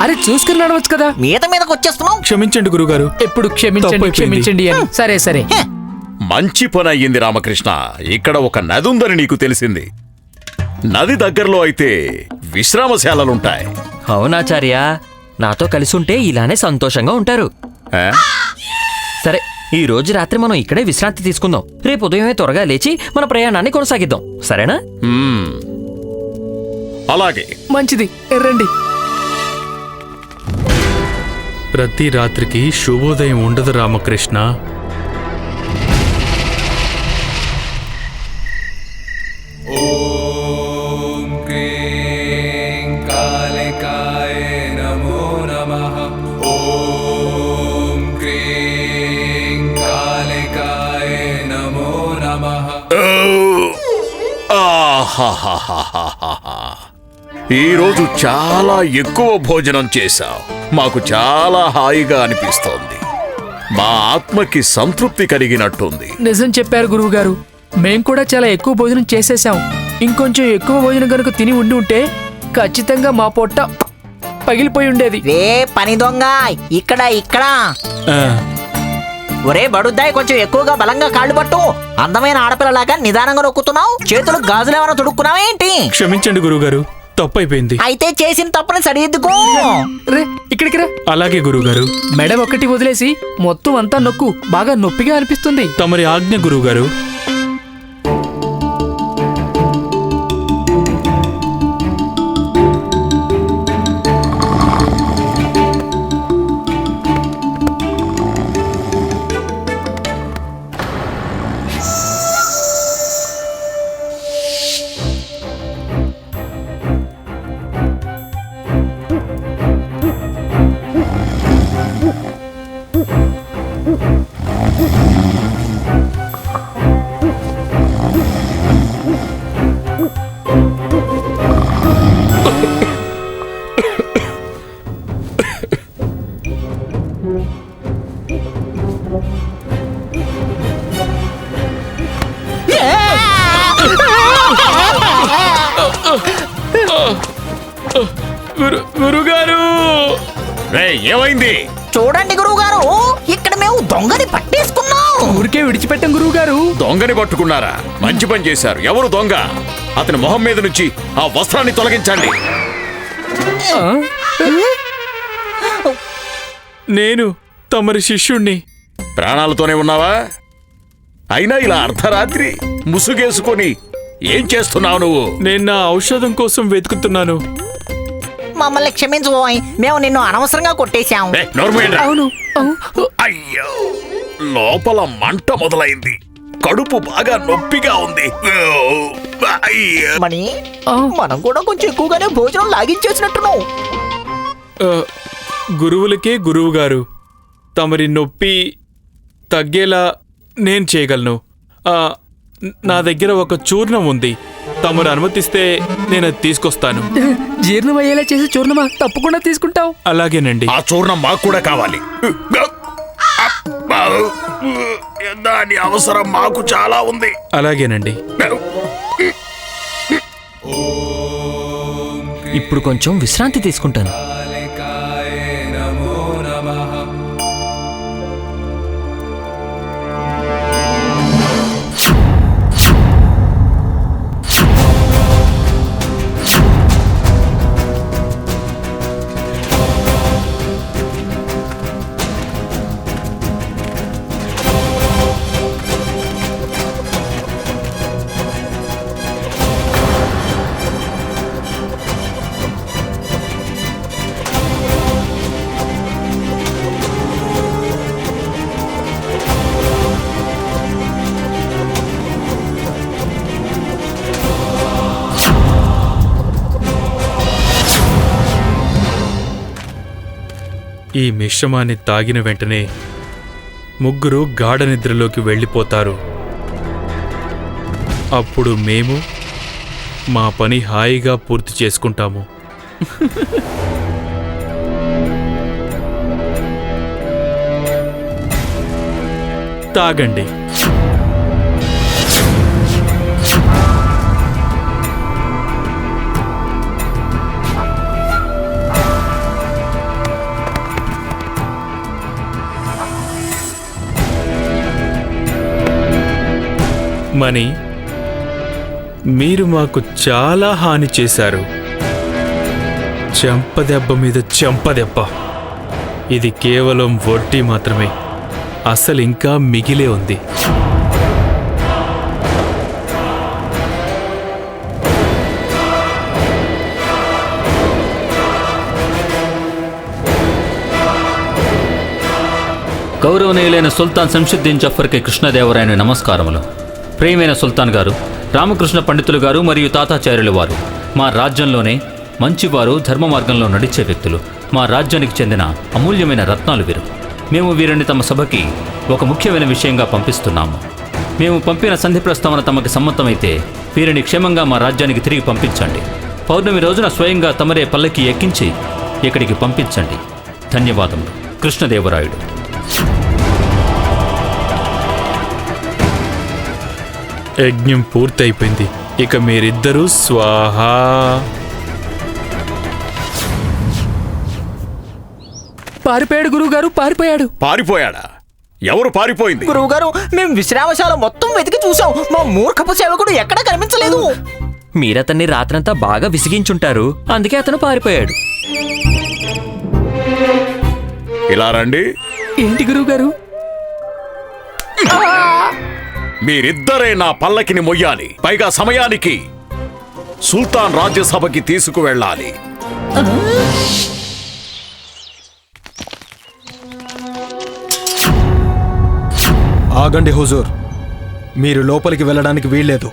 అరే చూసుకుని నడవచ్చు కదా? మీద మీదకి వచ్చేస్తున్నావు? క్షమించండి గురుగారు. ఎప్పుడు క్షమించండి తప్పైపోయింది. క్షమించండి అని. సరే సరే. మంచి పని అయ్యింది రామకృష్ణ. ఇక్కడ ఒక నది ఉందని నీకు తెలిసింది. నది దగ్గరలో అయితే విశ్రామశాలలుంటాయి. అవునాచార్య నాతో కలిసి ఉంటే ఇలానే సంతోషంగా ఉంటారు. ఆ? సరే ఈ రోజు రాత్రి మనం ఇక్కడే విశ్రాంతి తీసుకుందాం. రేపు ఉదయమే త్వరగా లేచి మన ప్రయాణాన్ని కొనసాగిద్దాం. సరేనా? మ్మ్. అలాగే. మంచిది రండి ప్రతి రాత్రికి శుభోదయం ఉండదు Ramakrishna ha ha ha ha ఈరోజు చాలా ఎక్కువ భోజనం చేశావు. మాకు చాలా హాయిగా అనిపిస్తోంది. మా ఆత్మకి సంతృప్తి కలిగినట్టుంది. నిజం చెప్పారు గురువు గారు మేం కూడా చాలా ఎక్కువ భోజనం చేసేసాం ఇంకొంచెం ఎక్కువ భోజనం కనుక తిని ఉండి ఉంటే ఖచ్చితంగా మా పొట్ట పగిలిపోయి ఉండేది. రే పని దొంగ ఇక్కడ ఇక్కడ. ఒరే బడుద్దాయి కొంచెం ఎక్కువగా బలంగా కాళ్ళు పట్టు. అందమైన ఆడపిల్లలాగా నిదానంగా నొక్కుతున్నావు. చేతులు గాజులు ఏమైనా తొడుక్కున్నావా ఏంటి? క్షమించండి గురుగారు తప్పైపోయింది. అయితే చేసిన తప్పుని సరిదిద్దుకో. రే ఇక్కడికి రా. అలాగే గురుగారు మెడ ఒక్కటి వదిలేసి మొత్తం అంతా నొక్కు. బాగా నొప్పిగా అనిపిస్తుంది. తమరి ఆజ్ఞ గురుగారు ఏమైంది? చూడండి గురువు గారు ఇక్కడ మేము దొంగని పట్టేసుకున్నాం. ఊరికే విడిచిపెట్టం గురువు గారు దొంగని పట్టుకున్నారా? మంచి పని చేశారు. ఎవరు దొంగ? అతని మొహం మీద నుంచి ఆ వస్త్రాన్ని తొలగించండి. నేను తమరి శిష్యుణ్ణి. ప్రాణాలతోనే ఉన్నావా? అయినా ఇలా అర్ధరాత్రి ముసుగేసుకొని ఏం చేస్తున్నావు నువ్వు? నేను నా ఔషధం కోసం వెతుకుతున్నాను. మమ్మల్ని క్షమించబోయ్. మేము నిన్ను అనవసరంగా కొట్టేశాం. ఏ, నోరు మూయండిరా. అవును. అయ్యో లోపల మంట మొదలైంది. కడుపు బాగా నొప్పిగా ఉంది. అయ్యో. మణి. మనం కూడా కొంచెం ఎక్కువగానే భోజనం లాగించేసినట్టున్నావు గురువులకే గురువు గారు తమరి నొప్పి తగ్గేలా నేను చేయగలను. నా దగ్గర ఒక చూర్ణం ఉంది. తమరు అనుమతిస్తే నేను అది తీసుకొస్తాను. జీర్ణం అయ్యేలా చేసి చూర్ణమా? తప్పకుండా తీసుకుంటాం అలాగేనండి. ఆ చూర్ణం మాకు కూడా కావాలి. దాని అవసరం మాకు చాలా ఉంది. అలాగేనండి. ఇప్పుడు కొంచెం విశ్రాంతి తీసుకుంటాను. ఈ మిశ్రమాన్ని తాగిన వెంటనే ముగ్గురు గాఢ నిద్రలోకి వెళ్ళిపోతారు. అప్పుడు మేము మా పని హాయిగా పూర్తి చేసుకుంటాము. తాగండి. మణి మీరు మాకు చాలా హాని చేశారు. చెంపదెబ్బ మీద చెంపదెబ్బ ఇది కేవలం వడ్డీ మాత్రమే. అసలు ఇంకా మిగిలే ఉంది. గౌరవనీయులైన సుల్తాన్ శంషుద్దీన్ జఫర్కి కృష్ణదేవరాయని నమస్కారములు. ప్రియమైన సుల్తాన్ గారు రామకృష్ణ పండితులు గారు మరియు తాతాచార్యులు వారు మా రాజ్యంలోనే మంచివారు ధర్మ మార్గంలో నడిచే వ్యక్తులు. మా రాజ్యానికి చెందిన అమూల్యమైన రత్నాలు వీరు. మేము వీరిని తమ సభకి ఒక ముఖ్యమైన విషయంగా పంపిస్తున్నాము. మేము పంపిన సంధి ప్రస్తావన తమకు సమ్మతమైతే వీరిని క్షేమంగా మా రాజ్యానికి తిరిగి పంపించండి. పౌర్ణమి రోజున స్వయంగా తమరే పల్లకి ఎక్కించి ఇక్కడికి పంపించండి. ధన్యవాదములు. కృష్ణదేవరాయుడు. యజ్ఞం పూర్తయిపోయింది. ఇక మీరిద్దరూ స్వాహా. పారిపోయాడు గురువుగారు పారిపోయాడు. పారిపోయాడా? ఎవరు పారిపోయింది? గురువు గారు మేము విశ్రామశాల మొత్తం వెతికి చూసాం మా మూర్ఖపు సేవకుడు ఎక్కడా కనిపించలేదు. మీరతన్ని రాత్రంతా బాగా విసిగించుంటారు. అందుకే అతను పారిపోయాడు. ఇలా రండి. ఏంటి గురువుగారు? మీరిద్దరే నా పల్లకిని మొయ్యాలి. పైగా సమయానికి సుల్తాన్ రాజ్యసభకి తీసుకువెళ్ళాలి. ఆగండి హుజూర్. మీరు లోపలికి వెళ్ళడానికి వీల్లేదు.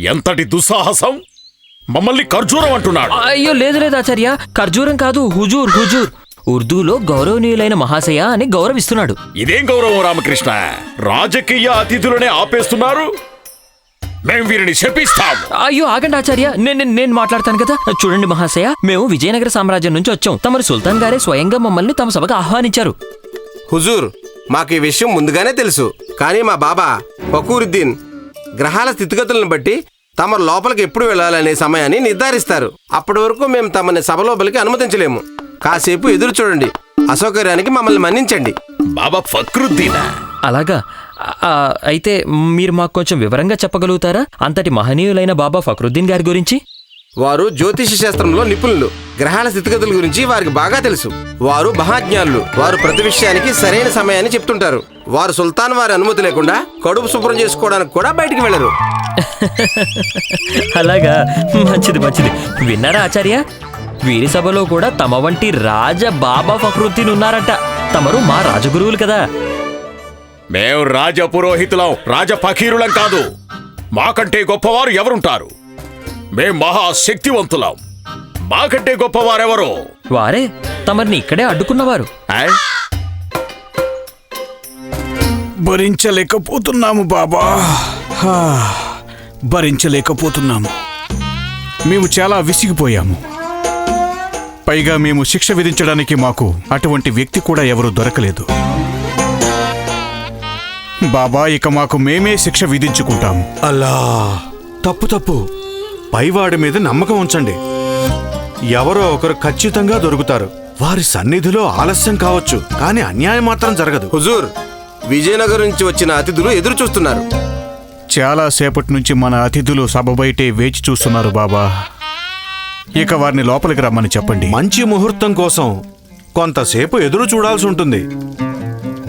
ఎంతటి దుస్సాహసం? మమ్మల్ని ఖర్జూరం అంటున్నాడు. అయ్యో లేదు లేదు ఆచార్య. ఖర్జూరం కాదు హుజూర్ హుజూర్. ఉర్దూలో గౌరవనీయులైన మహాశయ అని గౌరవిస్తున్నాడు. ఇదేం గౌరవం రామకృష్ణ? రాజకీయ అతిథులనే ఆపేస్తున్నారు? మేం వీరిని శపిస్తాం. అయ్యో ఆగండి ఆచార్య. నేను నేను- నేను మాట్లాడతాను కదా. చూడండి మహాశయ మేము విజయనగర సామ్రాజ్యం నుంచి వచ్చాం. తమరు సుల్తాన్ గారే స్వయంగా మమ్మల్ని తమ సభకు ఆహ్వానించారు. హుజూర్ మాకు ఈ విషయం ముందుగానే తెలుసు. కానీ మా బాబా ఫకూరుద్దీన్ గ్రహాల స్థితిగతులను బట్టి తమ లోపలికి ఎప్పుడు వెళ్ళాలనే సమయాన్ని నిర్ధారిస్తారు. అప్పటి వరకు మేము తమని సభ లోపలికి అనుమతించలేము. కాసేపు ఎదురు చూడండి. అసౌకర్యానికి మమ్మల్ని మన్నించండి. బాబా ఫక్రుద్దీనా? అలాగా. ఆ, అయితే మీరు మాకు కొంచెం వివరంగా చెప్పగలుగుతారా? అంతటి మహనీయులైన బాబా ఫక్రుద్దీన్ గారి గురించి? వారు జ్యోతిష శాస్త్రంలో నిపుణులు. గ్రహాల స్థితిగతుల గురించి వారికి బాగా తెలుసు. వారు మహాజ్ఞానులు. వారు ప్రతి విషయానికి సరైన సమయాన్ని చెప్తుంటారు. వారు సుల్తాన్ వారి అనుమతి లేకుండా కడుపు శుభ్రం చేసుకోవడానికి కూడా బయటికి వెళ్ళరు. అలాగా. మంచిది మంచిది. విన్నారా ఆచార్య? వీరి సభలో కూడా తమ వంటి రాజ బాబా ఫక్రుద్దీన్ ఉన్నారట. తమరు మా రాజగురువులు కదా. మేం రాజ పురోహితులం రాజ ఫకీరులం కాదు. మాకంటే గొప్పవారు ఎవరుంటారు? మేం మహాశక్తివంతులం మాకంటే గొప్పవారెవరు? వారే తమరిని ఇక్కడే అడ్డుకున్నవారు. ఆయ్? భరించలేకపోతున్నాము బాబా. హా, భరించలేకపోతున్నాము. మేము చాలా విసిగిపోయాము. పైగా మేము శిక్ష విధించడానికి మాకు అటువంటి వ్యక్తి కూడా ఎవరు దొరకలేదు. బాబా ఇక మాకు మేమే శిక్ష విధించుకుంటాము అలా తప్పు తప్పు. పైవాడి మీద నమ్మకం ఉంచండి. ఎవరో ఒకరు ఖచ్చితంగా దొరుకుతారు. వారి సన్నిధిలో ఆలస్యం కావచ్చు కానీ అన్యాయం మాత్రం జరగదు. హుజూర్ విజయనగరం నుంచి వచ్చిన అతిథులు ఎదురు చూస్తున్నారు. చాలా సేపటి నుంచి మన అతిథులు సభ బయటే వేచి చూస్తున్నారు బాబా. ఇక వారిని లోపలికి రమ్మని చెప్పండి. మంచి ముహూర్తం కోసం కొంతసేపు ఎదురు చూడాల్సి ఉంటుంది.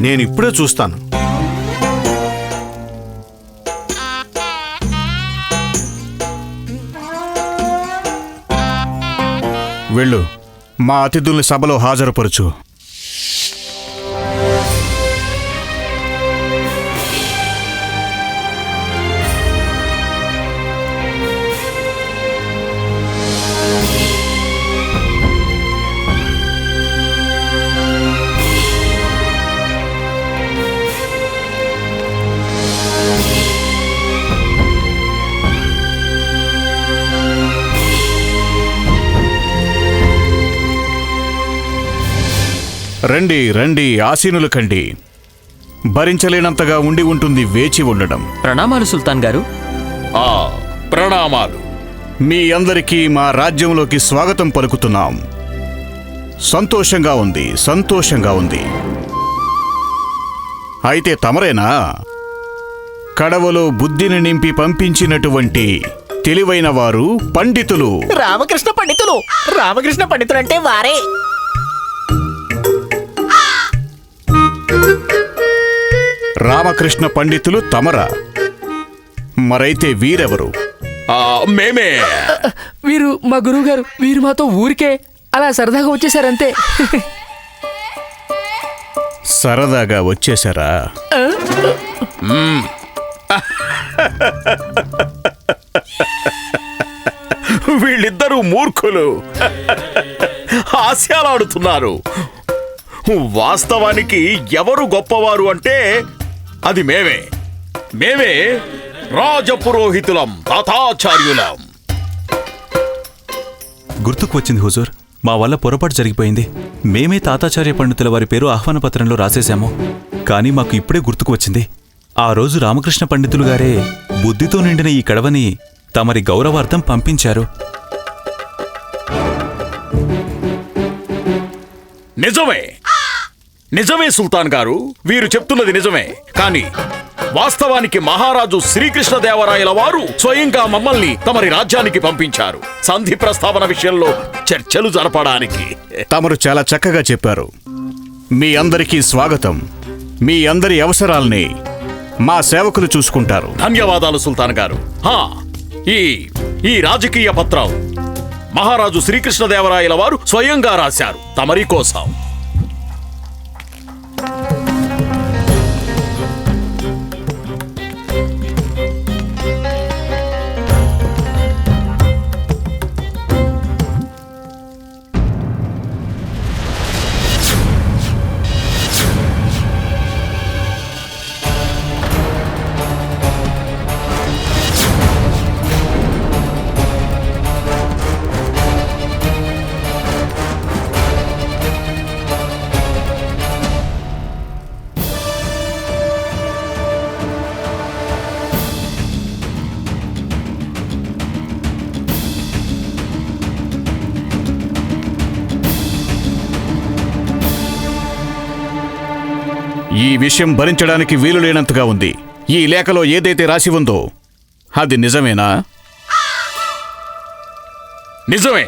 నేను ఇప్పుడే చూస్తాను. వెళ్ళు. మా అతిథుల్ని సభలో హాజరుపరచు. రండి రండి ఆసీనులు కండి. భరించలేనంతగా ఉండి ఉంటుంది వేచి ఉండడం. ప్రణామాలు సుల్తాన్ గారు. ఆ ప్రణామాలు. మీ అందరికీ మా రాజ్యంలోకి స్వాగతం పలుకుతున్నాం. సంతోషంగా ఉంది సంతోషంగా ఉంది. అయితే తమరేనా? కడవలో బుద్ధిని నింపి పంపించినటువంటి తెలివైన వారు పండితులు. రామకృష్ణ పండితులు. రామకృష్ణ పండితులు అంటే వారే. రామకృష్ణ పండితులు తమరా. మరైతే వీరెవరు? ఆ, మేమే. వీరు మా గురువు గారు వీరు మాతో ఊరికే అలా సరదాగా వచ్చేసారంతే సరదాగా వచ్చేశారా? వీళ్ళిద్దరూ మూర్ఖులు. హాస్యాలాడుతున్నారు వాస్తవానికి ఎవరు గొప్పవారు అంటే అది మేమే. మేమే రాజపురోహితులం తాతాచార్యులం గుర్తుకు వచ్చింది హుజూర్. మా వల్ల పొరపాటు జరిగిపోయింది. మేమే తాతాచార్య పండితుల వారి పేరు ఆహ్వాన పత్రంలో రాసేశాము. కానీ మాకు ఇప్పుడే గుర్తుకు వచ్చింది ఆ రోజు రామకృష్ణ పండితులు గారే బుద్ధితో నిండిన ఈ కడవని తమరి గౌరవార్థం పంపించారు. నిజమే. నిజమే సుల్తాన్ గారు. వీరు చెప్తున్నది నిజమే. కానీ వాస్తవానికి మహారాజు శ్రీకృష్ణదేవరాయల వారు స్వయంగా మమ్మల్ని తమరి రాజ్యానికి పంపించారు. సంధి ప్రస్తావన విషయంలో చర్చలు జరపడానికి. తమరు చాలా చక్కగా చెప్పారు. మీ అందరికీ స్వాగతం. మీ అందరి అవసరాల్ని మా సేవకులు చూసుకుంటారు. ధన్యవాదాలు సుల్తాన్ గారు. హా ఈ ఈ రాజకీయ పత్రం మహారాజు శ్రీకృష్ణదేవరాయల వారు స్వయంగా రాశారు. తమరి కోసం. విషయం భరించడానికి వీలు లేనంతగా ఉంది. ఈ లేఖలో ఏదైతే రాసి ఉందో అది నిజమేనా? నిజమే.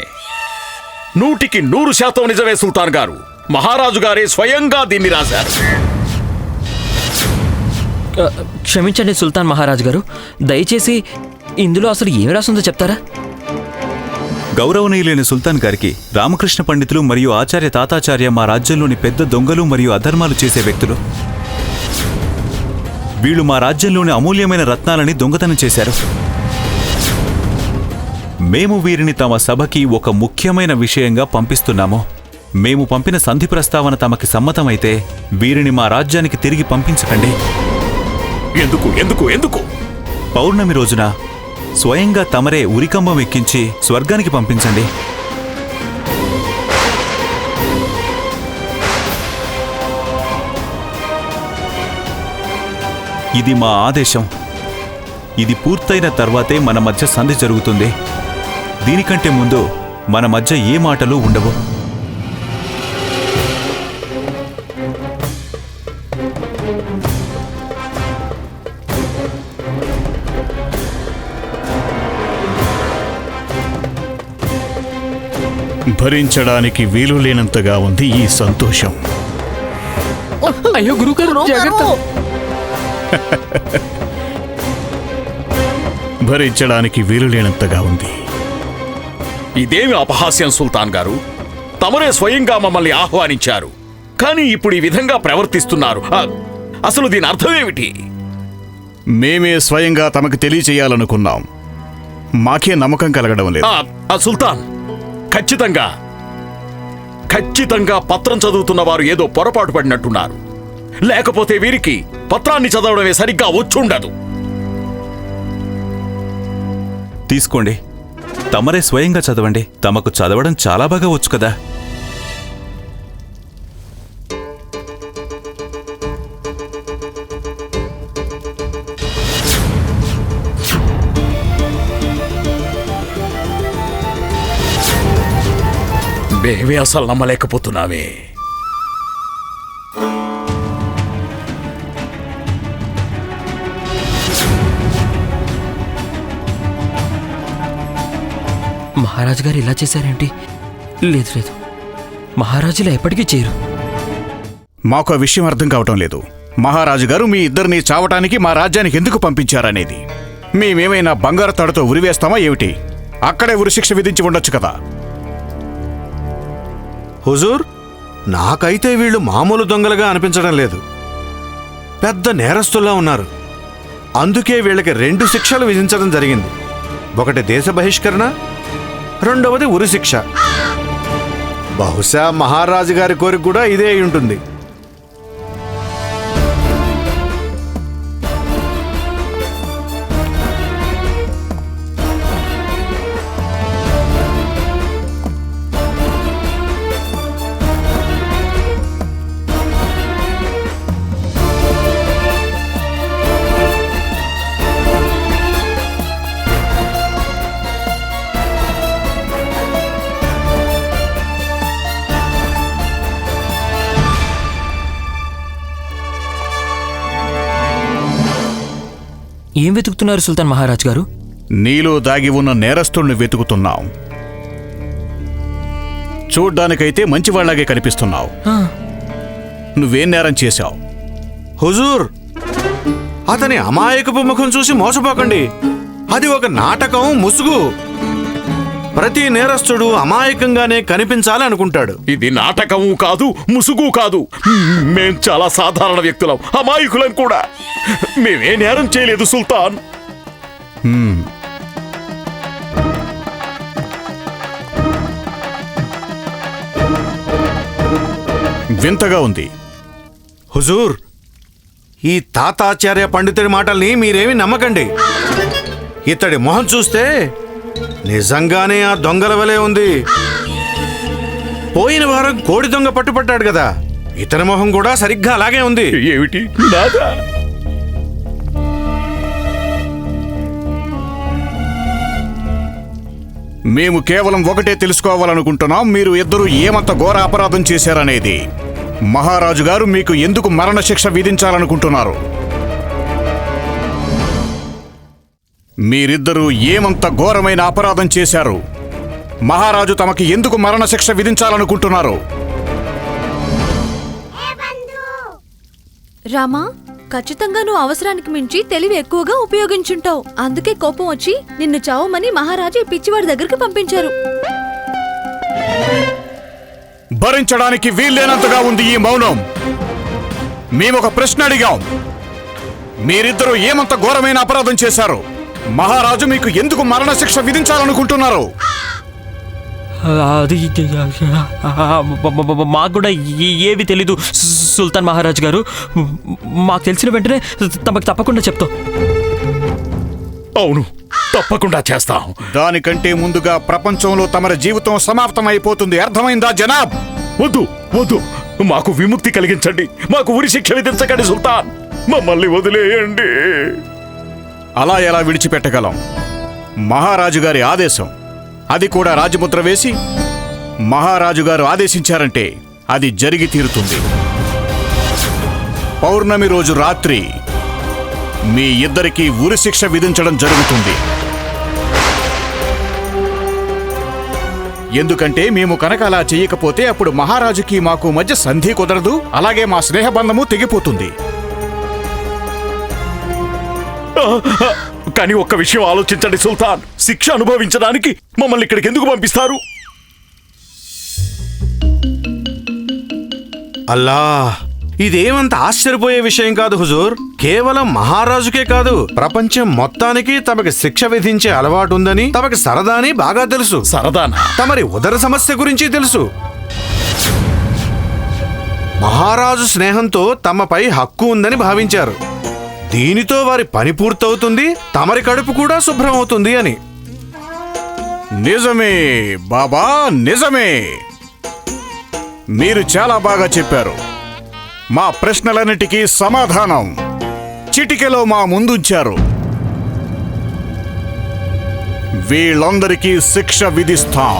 నూటికి నూరు శాతం నిజమే సుల్తాన్ గారు. మహారాజు గారే స్వయంగా దీన్ని రాశారు. క్షమించండి సుల్తాన్ మహారాజ్ గారు. దయచేసి ఇందులో అసలు ఏమి రాస్తుందో చెప్తారా? గౌరవనీయులైన సుల్తాన్ గారికి రామకృష్ణ పండితులు మరియు ఆచార్య తాతాచార్య మా రాజ్యంలోని పెద్ద దొంగలు మరియు అధర్మాలు చేసే వ్యక్తులు. వీళ్ళు మా రాజ్యంలోని అమూల్యమైన రత్నాలని దొంగతనం చేశారు. మేము వీరిని తమ సభకి ఒక ముఖ్యమైన విషయంగా పంపిస్తున్నాము. మేము పంపిన సంధి ప్రస్తావన తమకి సమ్మతమైతే వీరిని మా రాజ్యానికి తిరిగి పంపించకండి. ఎందుకు ఎందుకు ఎందుకు? పౌర్ణమి రోజున స్వయంగా తమరే ఉరికంబం ఎక్కించి స్వర్గానికి పంపించండి. ఇది మా ఆదేశం. ఇది పూర్తయిన తర్వాతే మన మధ్య సంధి జరుగుతుంది. దీనికంటే ముందు మన మధ్య ఏ మాటలు ఉండవు. భరించడానికి వీలు లేనంతగా ఉంది ఈ సంతోషం. అయ్యో గురుగారు జాగ్రత్త. భరించడానికి వీలు లేనంతగా ఉంది. ఇదేమి అపహాస్యం సుల్తాన్ గారు? తమరే స్వయంగా మమ్మల్ని ఆహ్వానించారు. కానీ ఇప్పుడు ఈ విధంగా ప్రవర్తిస్తున్నారు. అసలు దీని అర్థమేమిటి మేమే స్వయంగా తమకు తెలియచేయాలనుకున్నాం. మాకే నమ్మకం కలగడం లేదు. సుల్తాన్ ఖచ్చితంగా ఖచ్చితంగా పత్రం చదువుతున్న వారు ఏదో పొరపాటు పడినట్టున్నారు. లేకపోతే వీరికి పత్రాన్ని చదవడమే సరిగ్గా వచ్చుండదు. తీసుకోండి. తమరే స్వయంగా చదవండి. తమకు చదవడం చాలా బాగా వచ్చు కదా. మేమే అసలు నమ్మలేకపోతున్నామే మహారాజు గారు ఇలా చేశారేంటి? లేదు లేదు. మహారాజు ఇలా ఎప్పటికీ చేయరు. మాకు ఆ విషయం అర్థం కావటం లేదు. మహారాజు గారు మీ ఇద్దరిని చావటానికి మా రాజ్యానికి ఎందుకు పంపించారనేది. మేమేమైనా బంగారు తాడుతో ఉరివేస్తామా ఏమిటి? అక్కడే ఉరిశిక్ష విధించి ఉండొచ్చు కదా. హుజూర్ నాకైతే వీళ్ళు మామూలు దొంగలుగా అనిపించడం లేదు. పెద్ద నేరస్తుల్లా ఉన్నారు. అందుకే వీళ్ళకి రెండు శిక్షలు విధించడం జరిగింది. ఒకటి దేశ బహిష్కరణ రెండవది ఉరిశిక్ష బహుశా మహారాజు గారి కోరిక కూడా ఇదే ఉంటుంది. ఏం వెతుకుతున్నారు సుల్తాన్ మహారాజ్ గారు? నీలో దాగి ఉన్న నేరస్తుల్ని వెతుకుతున్నాం. చూడ్డానికైతే మంచివాళ్ళాగే కనిపిస్తున్నావు. నువ్వేం నేరం చేశావు? హుజూర్! అతని అమాయకపు ముఖం చూసి మోసపోకండి. అది ఒక నాటకం ముసుగు. ప్రతి నేరస్తుడు అమాయకంగానే కనిపించాలి అనుకుంటాడు ఇది నాటకము కాదు ముసుగు కాదు. మేం చాలా సాధారణ వ్యక్తులం అమాయకులం కూడా. మేమే నేరం చేయలేదు సుల్తాన్. వింతగా ఉంది. హుజూర్ ఈ తాతాచార్య పండితుడి మాటల్ని మీరేమి నమ్మకండి. ఇతడి మొహం చూస్తే నిజంగానే ఆ దొంగల వలె ఉంది. పోయిన వారం కోడి దొంగ పట్టుపట్టాడు కదా. ఇతని మొహం కూడా సరిగ్గా అలాగే ఉంది. ఏమిటి? మేము కేవలం ఒకటే తెలుసుకోవాలనుకుంటున్నాం. మీరు ఇద్దరు ఏమంత ఘోర అపరాధం చేశారనేది. మహారాజు గారు మీకు ఎందుకు మరణశిక్ష విధించాలనుకుంటున్నారు? మీరిద్దరూ ఏమంత ఘోరమైన అపరాధం చేశారు? మహారాజు తమకి ఎందుకు మరణశిక్ష విధించాలనుకుంటున్నారు? రామా ఖచ్చితంగా నువ్వు అవసరానికి మించి తెలివి ఎక్కువగా ఉపయోగించుంటావు. అందుకే కోపం వచ్చి నిన్ను చావమని మహారాజు పిచ్చివాడి దగ్గరికి పంపించారు. భరించడానికి వీల్లేనంతగా ఉంది ఈ మౌనం. మేమొక ప్రశ్న అడిగాం. మీరిద్దరూ ఏమంత ఘోరమైన అపరాధం చేశారు? మహారాజు మీకు ఎందుకు మరణశిక్ష విధించాలనుకుంటున్నారు? అది మాకు కూడా ఏవి తెలీదు సుల్తాన్ మహారాజ్ గారు. మాకు తెలిసిన వెంటనే తమకు తప్పకుండా చెప్తాం. అవును తప్పకుండా చేస్తాం. దానికంటే ముందుగా ప్రపంచంలో తమరి జీవితం సమాప్తమైపోతుంది. అర్థమైందా జనాబ్? వద్దు వద్దు. మాకు విముక్తి కలిగించండి. మాకు ఉరి శిక్ష విధించకండి సుల్తాన్. మమ్మల్ని వదిలేయండి. అలా ఎలా విడిచిపెట్టగలం? మహారాజు గారి ఆదేశం. అది కూడా రాజముద్ర వేసి మహారాజు గారు ఆదేశించారంటే అది జరిగి తీరుతుంది. పౌర్ణమి రోజు రాత్రి మీ ఇద్దరికీ ఉరిశిక్ష విధించడం జరుగుతుంది. ఎందుకంటే మేము కనుక అలా చేయకపోతే అప్పుడు మహారాజుకి మాకు మధ్య సంధి కుదరదు అలాగే మా స్నేహబంధము తెగిపోతుంది. కానీ ఒక్క విషయం ఆలోచించండి సుల్తాన్. శిక్ష అనుభవించడానికి మమ్మల్ని ఇక్కడికి ఎందుకు పంపిస్తారు? అల్లా ఇదేమంత ఆశ్చర్యపోయే విషయం కాదు హుజూర్. కేవలం మహారాజుకే కాదు ప్రపంచం మొత్తానికి తమకి శిక్ష విధించే అలవాటు ఉందని తమకి సరదాని బాగా తెలుసు. సరదానా? తమరి ఉదర సమస్య గురించి తెలుసు. మహారాజు స్నేహంతో తమపై హక్కు ఉందని భావించారు. దీనితో వారి పని పూర్తవుతుంది తమరి కడుపు కూడా శుభ్రం అవుతుంది అని. నిజమే బాబా నిజమే. మీరు చాలా బాగా చెప్పారు. మా ప్రశ్నలన్నిటికీ సమాధానం చిటికెలో మా ముందుంచారు. వీళ్ళందరికీ శిక్ష విధిస్తాం.